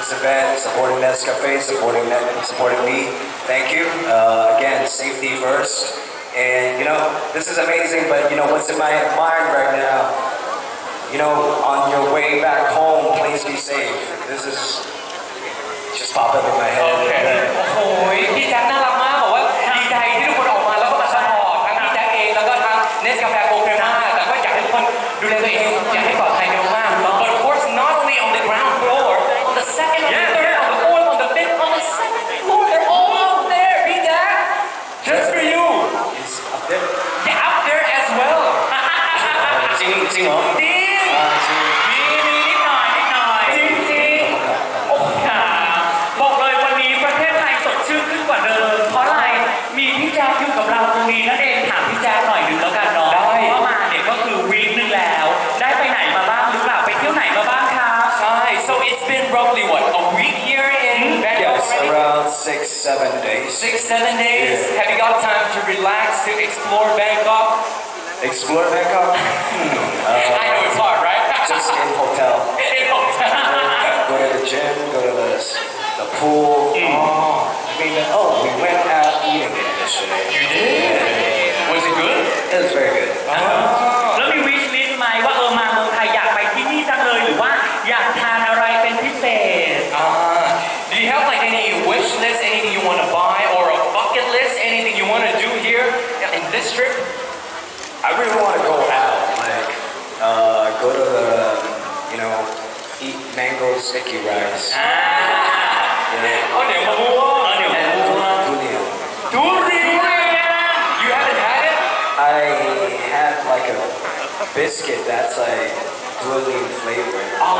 this event, supporting Nescafe, supporting that, supporting me. Thank you. Uh, again, safety first. And you know, this is amazing, but you know, what's in my mind right now, you know, on your way back home, please be safe. This is just popped up in my head. Okay. หน่อยนึงแล้วกันเนาะได้ เพราะว่ามาเนี่ยก็คือวีคนึงแล้ว ได้ไปไหนมาบ้างหรือเปล่าไปเที่ยวไหนมาบ้างคะช่ So it's been roughly what a week here in Bangkok. Yes, around six, seven days. Six, seven days. Yeah. Have you got time to relax to explore Bangkok? Explore Bangkok. I know it's hard, right? Just in hotel. in hotel. Go to the gym. Go to the the pool. Oh, I mean, oh, we went out eating yesterday. อ่าข้าวเหนียวมะม่วง and durian. Durian! You haven't had it? I had like a biscuit that's like durian flavor. Oh,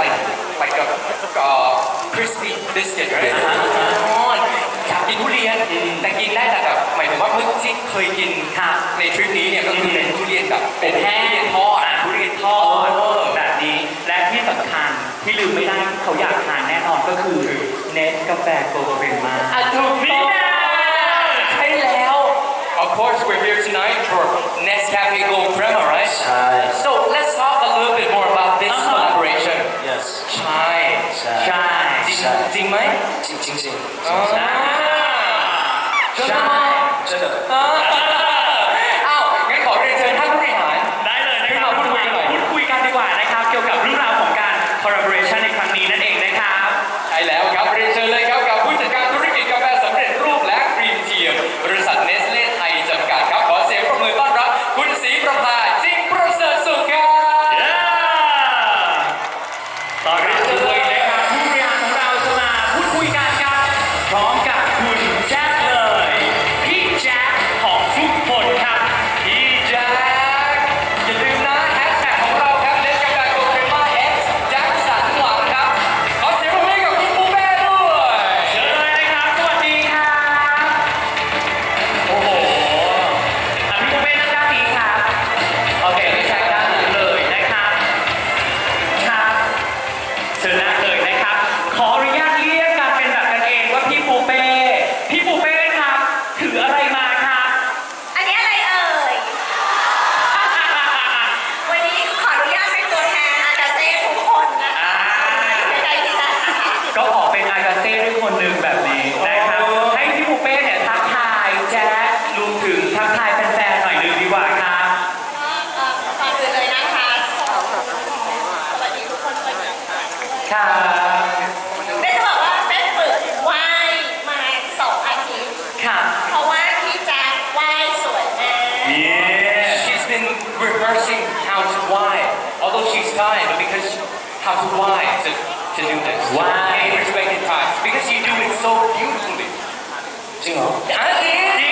like like a uh, crispy biscuit right? อ๋ออยากกินทุเรียนแต่กินได้แต่แบบหมายถึงว่าเพิ่งที่เคยกินในทริปนี้เนี่ยก็คือเป็นทุเรียนแบบเป็นแห้งทอด เนสกาแฟโกโกริมา อ่ะถูกต้องใช่แล้ว Of course, we're here tonight for Nescafe Gold Crema, right? ใช่ So let's talk a little bit more about this Uh-huh. collaboration. yes. ใช่ใช่ ใช่ใช่ จริงไหมจริงจริงจริงอ่าใช่ ใช่ ใช่ how to why to, to do this. Why? Because you do it so beautifully. จริงเหรอ I did.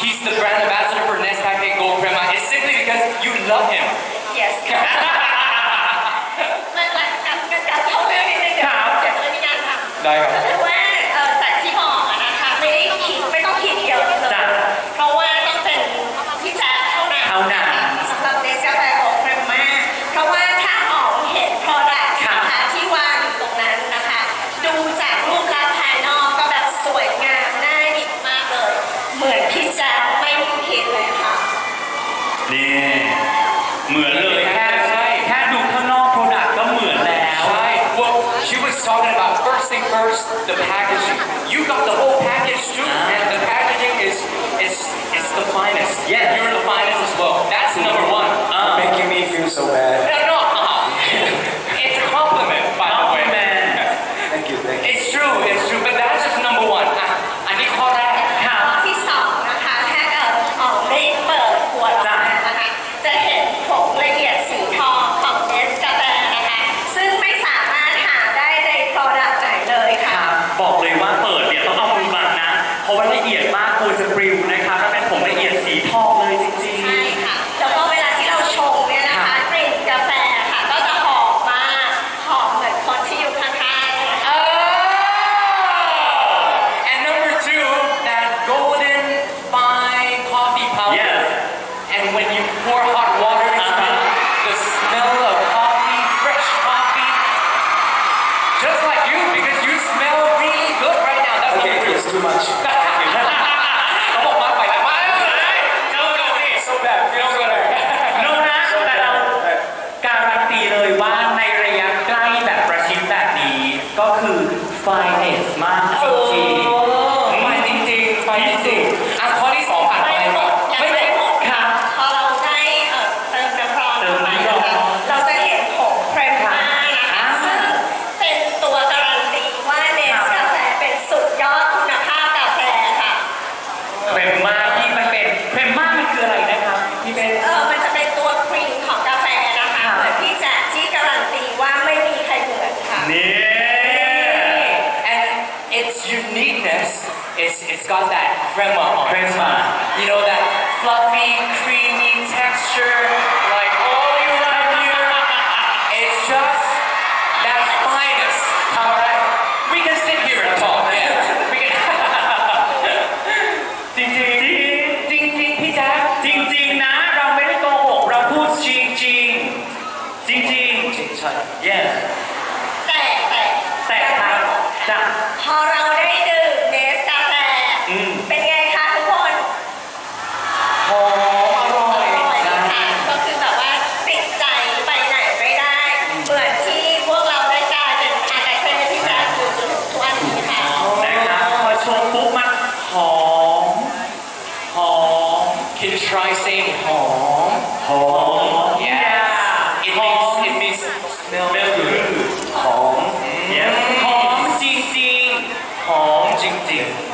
he's the brand ambassador for Nescafe Gold Crema is simply because you love him. Yes. so bad. 经典。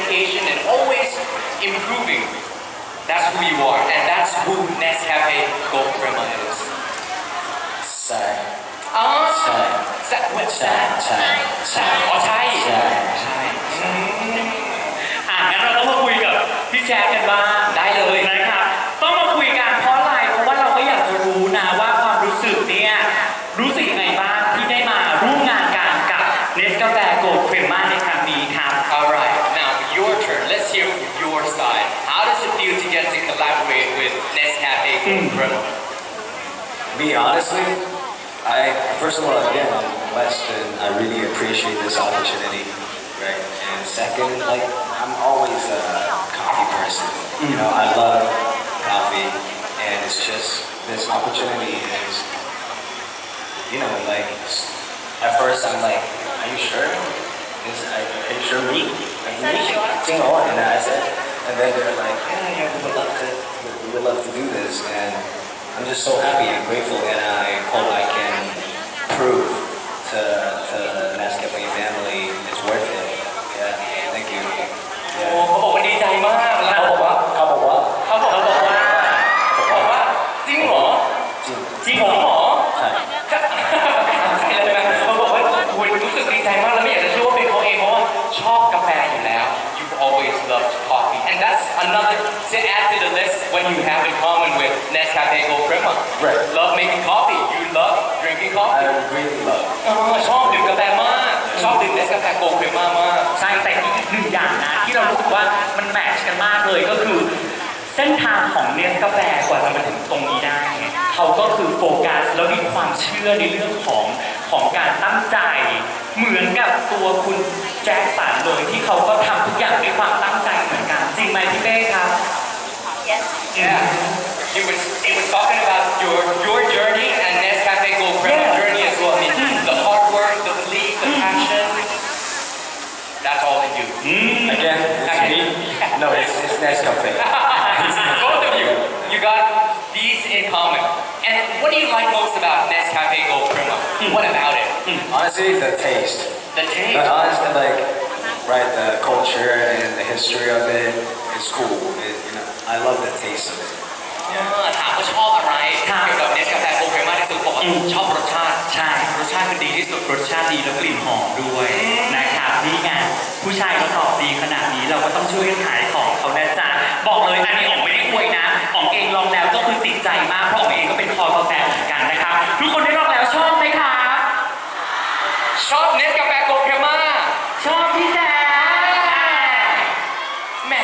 communication, and always improving. That's who you are, and that's who Nescafe Gold Grandma is. Sai. Ah, uh-huh. Sai. Sai. What? Sai. Oh, Sai. Sai. Mm-hmm. อ๋อใช่ ใช่ ใช่ อืมอ่ะงั้นเราต้องมาคุยกับพี่แจ๊คกันบ้าง me, honestly, I first of all, again, I'm blessed and I really appreciate this opportunity, right? And second, like, I'm always a coffee person. You know, I love coffee, and it's just this opportunity is, you know, like, at first I'm like, are you sure? Is, are, you sure me? Are you me? And I said, and then they're like, yeah, yeah, we would love to, we would love to do this, and. I'm just so happy and grateful, and I hope I can prove to to the Nescafe family it's worth it. Yeah, thank you. โอ้ Yeah. เขาบอกว่าดีใจมากแล้ว เขาบอกว่าเขาบอกว่า เขาบอกว่าบอกว่าจริงเหรอ จริง จริงเหรอ ใช่ ใช่เลยนะเขาบอกว่าคุณรู้สึกดีใจมากแล้วไม่อยากจะเชื่อว่าเป็นเขาเองเพราะว่าชอบกาแฟอยู่แล้ว you always loved coffee and that's another to add to the list when you have in common with Nescafe Gold Crema Right. love making coffee you love drinking I coffee really love เออชอบดื่มกาแฟมาก ชอบดื่ม Nescafe Gold Crema มาก ใช่แต่อีกหนึ่งอย่างนะ ที่เรารู้สึกว่ามันแมทช์กันมากเลยก็คือ เส้นทางของเนสกาแฟกว่าจะมาถึงตรงนี้ได้เนี่ยเขาก็คือโฟกัสแล้วมีความเชื่อในเรื่องของของการตั้งใจ เหมือนกับตัวคุณแจ็คสันเลยที่เขาก็ทำทุกอย่างด้วยความตั้งใจเหมือนกันจริงไหมพี่เป้ครับ yes Yeah. He was he was talking about your your journey and Nescafe Gold Crema Yes. journey as well. I mean, mm-hmm. the hard work, the belief, the mm-hmm. passion. That's all in you. Mm-hmm. Again, it's me. No, it's, it's Nescafe. Both of you, you got these in common. And what do you like most about Nescafe Gold Crema? What about it? Honestly, the taste. The taste. But honestly, like, right, the culture and the history of it is cool. It, you know, I love the taste of it. เออถามว่าชอบอะไรเกี่ยวกับเนสกาแฟโกลด์เครมาที่สุดบอกว่าชอบรสชาติ ใช่รสชาติคือดีที่สุด รสชาติดีแล้วกลิ่นหอมด้วยนะครับนี่ไงผู้ชายเขาตอบดีขนาดนี้เราก็ต้องช่วยกันขายของเขานะจ๊ะบอกเลยอันนี้อ๋องไม่ได้อวยนะอ๋องเองลองแล้วก็คือติดใจมากเพราะอ๋องเองก็เป็นคอกาแฟเหมือนกันนะครับทุกคนได้ลองแล้วชอบไหมครับชอบเนสกาแฟโกลด์เครมาชอบพี่แจ๊ค แหม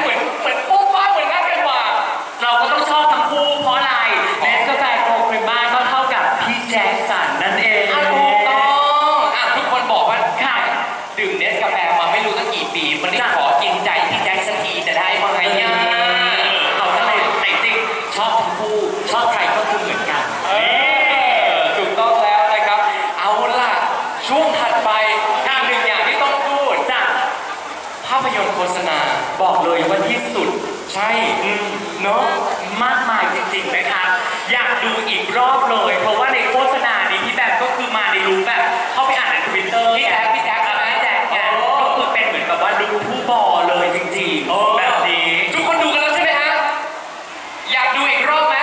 เหมือนเหมือนปุ๊บป้าเหมือนนัดกันว่ะ เราก็ต้องชอบทั้งคู่เพราะอะไรเนสกาแฟโกลด์ครีมม่าก็เท่ากับพี่แจ็คสันนั่นเอง อะถูกต้องอะทุกคนบอกว่า ค่ะ ดื่มเนสกาแฟมาไม่รู้ตั้งกี่ปี มันได้ขอกินใจพี่แจ็คสักทีจะได้ไหมเนี่ย เขาจะเลยแต่จริงชอบทั้งคู่ชอบใครก็คือเหมือนกัน เออถูกต้องแล้วนะครับ เอาล่ะ ช่วงถัดไปอีกหนึ่งอย่างที่ต้องพูด จ้ะ ภาพยนตร์โฆษณา บอกเลยว่าที่สุด ใช่อืมเนาะมากมายจริงๆนะครับอยากดูอีกรอบเลย เพราะว่าในโฆษณานี้พี่แบมก็คือมาในรูปแบบเข้าไปอ่านในทวิตเตอร์พี่แจ๊คพี่แจ๊คพี่แจ๊คไงก็คือเป็นเหมือนแบบว่าดูผู้บอเลยจริงๆแบบนี้ ทุกคนดูกันแล้วใช่ไหมฮะ อยากดูอีกรอบไหม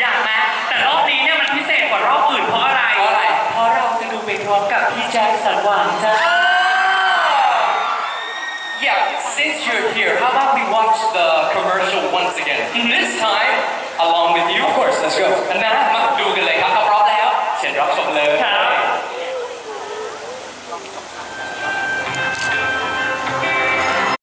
อยากนะแต่รอบนี้เนี่ยมันพิเศษกว่ารอบอื่นเพราะอะไร เพราะอะไร เพราะเราจะดูไปพร้อมกับพี่แจ็คสันหวังจ้า watch the commercial once again. This time, along with you. Of course, let's go. And then